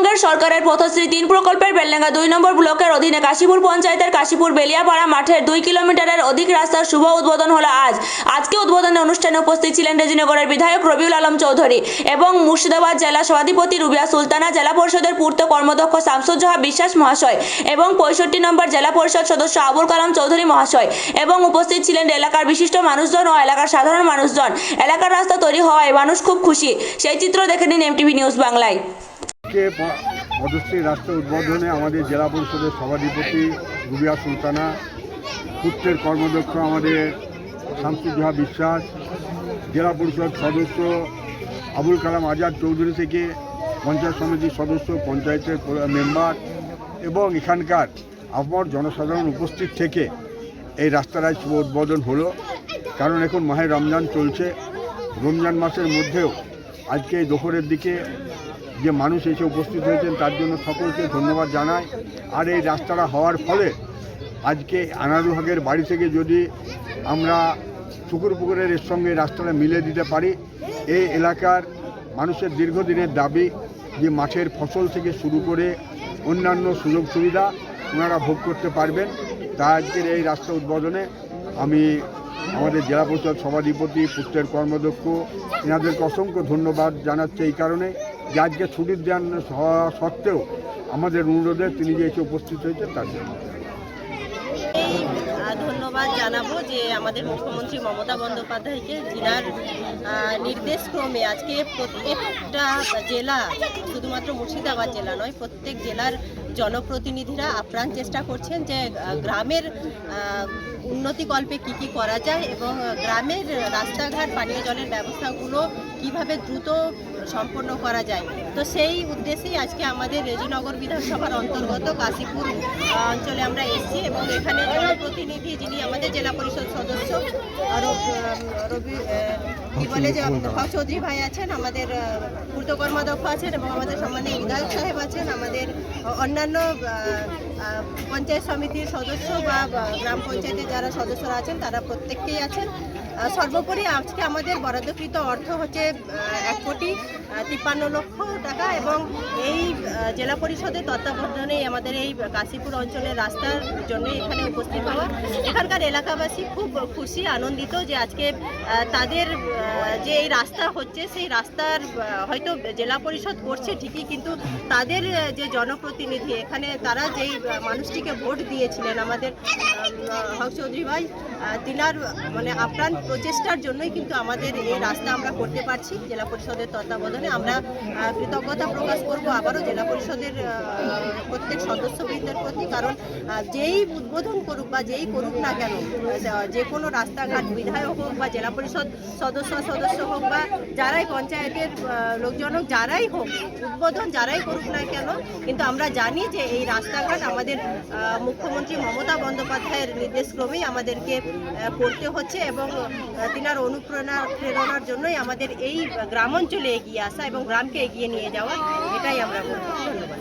পশ্চিমবঙ্গের সরকারের পথশ্রী তিন প্রকল্পের বেলডাঙ্গা দুই নম্বর ব্লকের অধীনে কাশীপুর পঞ্চায়েতের কাশীপুর বেলিয়াপাড়া মাঠের দুই কিলোমিটারের অধিক রাস্তার শুভ উদ্বোধন হলো আজ। আজকে উদ্বোধনী অনুষ্ঠানে উপস্থিত ছিলেন রেজিনগরের বিধায়ক রবিউল আলম চৌধুরী এবং মুর্শিদাবাদ জেলা সভাধিপতি রুবিয়া সুলতানা, জেলা পরিষদের পূর্ত কর্মদক্ষ শামসুজ্জোহা বিশ্বাস মহাশয় এবং পঁয়ষট্টি নম্বর জেলা পরিষদ সদস্য আবুল কালাম চৌধুরী মহাশয় এবং উপস্থিত ছিলেন এলাকার বিশিষ্ট মানুষজন ও এলাকার সাধারণ মানুষজন। এলাকার রাস্তা তৈরি হওয়ায় মানুষ খুব খুশি। সেই চিত্র দেখে নিন এমটিভি নিউজ বাংলায়। আজকে পদশ্রী রাষ্ট্র উদ্বোধনে আমাদের জেলা পরিষদের সভাধিপতি রুবিয়া সুলতানা, পুত্রের কর্মদক্ষ আমাদের শামসুজ্জোহা বিশ্বাস, জেলা পরিষদ সদস্য আবুল কালাম আজাদ চৌধুরী থেকে পঞ্চায়েত সমিতির সদস্য, পঞ্চায়েতের মেম্বার এবং এখানকার আপর জনসাধারণ উপস্থিত থেকে এই রাস্তাটায় শুভ উদ্বোধন হলো। কারণ এখন মাহে রমজান চলছে। রমজান মাসের মধ্যেও আজকে দুপুরের দিকে যে মানুষ এসে উপস্থিত হয়েছেন তার জন্য সকলকে ধন্যবাদ জানাই। আর এই রাস্তাটা হওয়ার ফলে আজকে আনারু হকের বাড়ি থেকে যদি আমরা পুকুর পুকুরের এর সঙ্গে রাস্তাটা মিলে দিতে পারি, এই এলাকার মানুষের দীর্ঘদিনের দাবি যে মাঠের ফসল থেকে শুরু করে অন্যান্য সুযোগ সুবিধা ওনারা ভোগ করতে পারবেন। তা আজকের এই রাস্তা উদ্বোধনে আমি আমাদের জেলা পরিষদ সভাধিপতি, পুত্রের কর্মদক্ষ এনাদেরকে অসংখ্য ধন্যবাদ জানাচ্ছে এই কারণে। যে আজকে ছুটির দেন সত্ত্বেও আমাদের অনুরোধে তিনি যে এসে উপস্থিত হয়েছেন তার জন্য। ধন্যবাদ জানাব যে আমাদের মুখ্যমন্ত্রী মমতা বন্দ্যোপাধ্যায়কে জেলার আহ, নির্দেশক্রমে আজকে প্রত্যেকটা জেলা শুধুমাত্র মুর্শিদাবাদ জেলা নয় প্রত্যেক জেলার জনপ্রতিনিধিরা আপ্রাণ চেষ্টা করছেন যে গ্রামের উন্নতিকল্পে কি কি করা যায় এবং গ্রামের রাস্তাঘাট পানীয় জলের ব্যবস্থাগুলো কীভাবে দ্রুত সম্পন্ন করা যায়। তো সেই উদ্দেশ্যেই আজকে আমাদের রেজিনগর বিধানসভার অন্তর্গত কাশীপুর অঞ্চলে আমরা এসেছি এবং এখানে জনপ্রতিনিধি যিনি আমাদের জেলা পরিষদ সদস্য রবি কি বলে যে চৌধুরী ভাই আছেন, আমাদের পূর্ত কর্মাধ্যক্ষ আছেন এবং আমাদের সম্মানীয় বিধায়ক সাহেব আছেন, আমাদের অন্যান্য পঞ্চায়েত সমিতির সদস্য বা গ্রাম পঞ্চায়েতের যারা সদস্যরা আছেন, তারা প্রত্যেককেই আছেন। সর্বোপরি আজকে আমাদের বরাদ্দকৃত অর্থ হচ্ছে এক কোটি তিপ্পান্ন লক্ষ টাকা এবং এই জেলা পরিষদের তত্ত্বাবধানেই আমাদের এই কাশীপুর অঞ্চলের রাস্তার জন্য এখানে উপস্থিত হওয়া। এখানকার এলাকাবাসী খুব খুশি, আনন্দিত যে আজকে তাদের যে এই রাস্তা হচ্ছে, সেই রাস্তার হয়তো জেলা পরিষদ করছে ঠিকই, কিন্তু তাদের যে জনপ্রতিনিধি, এখানে তারা যেই মানুষটিকে ভোট দিয়েছিলেন আমাদের হক চৌধুরী ভাই তিনার মানে আপ্রাণ প্রচেষ্টার জন্যই কিন্তু আমাদের এই রাস্তা আমরা করতে পারছি জেলা পরিষদের তত্ত্বাবধানে। আমরা কৃতজ্ঞতা প্রকাশ করব আবারও জেলা পরিষদের প্রত্যেক সদস্যবৃন্দের প্রতি। কারণ যেই উদ্বোধন করুক বা যেই করুক না কেন যে কোনো রাস্তাঘাট, বিধায়ক হোক বা জেলা পরিষদ সদস্য সদস্য হোক বা যারাই পঞ্চায়েতের লোকজন হোক, যারাই হোক, উদ্বোধন যারাই করুক না কেন, কিন্তু আমরা জানি যে এই রাস্তাঘাট আমাদের মুখ্যমন্ত্রী মমতা বন্দ্যোপাধ্যায়ের নির্দেশক্রমেই আমাদেরকে করতে হচ্ছে এবং তেনার অনুপ্রেরণা, প্রেরণার জন্যই আমাদের এই গ্রামাঞ্চলে এগিয়ে আসা এবং গ্রামকে এগিয়ে নিয়ে যাওয়া, এটাই আমরা ধন্যবাদ।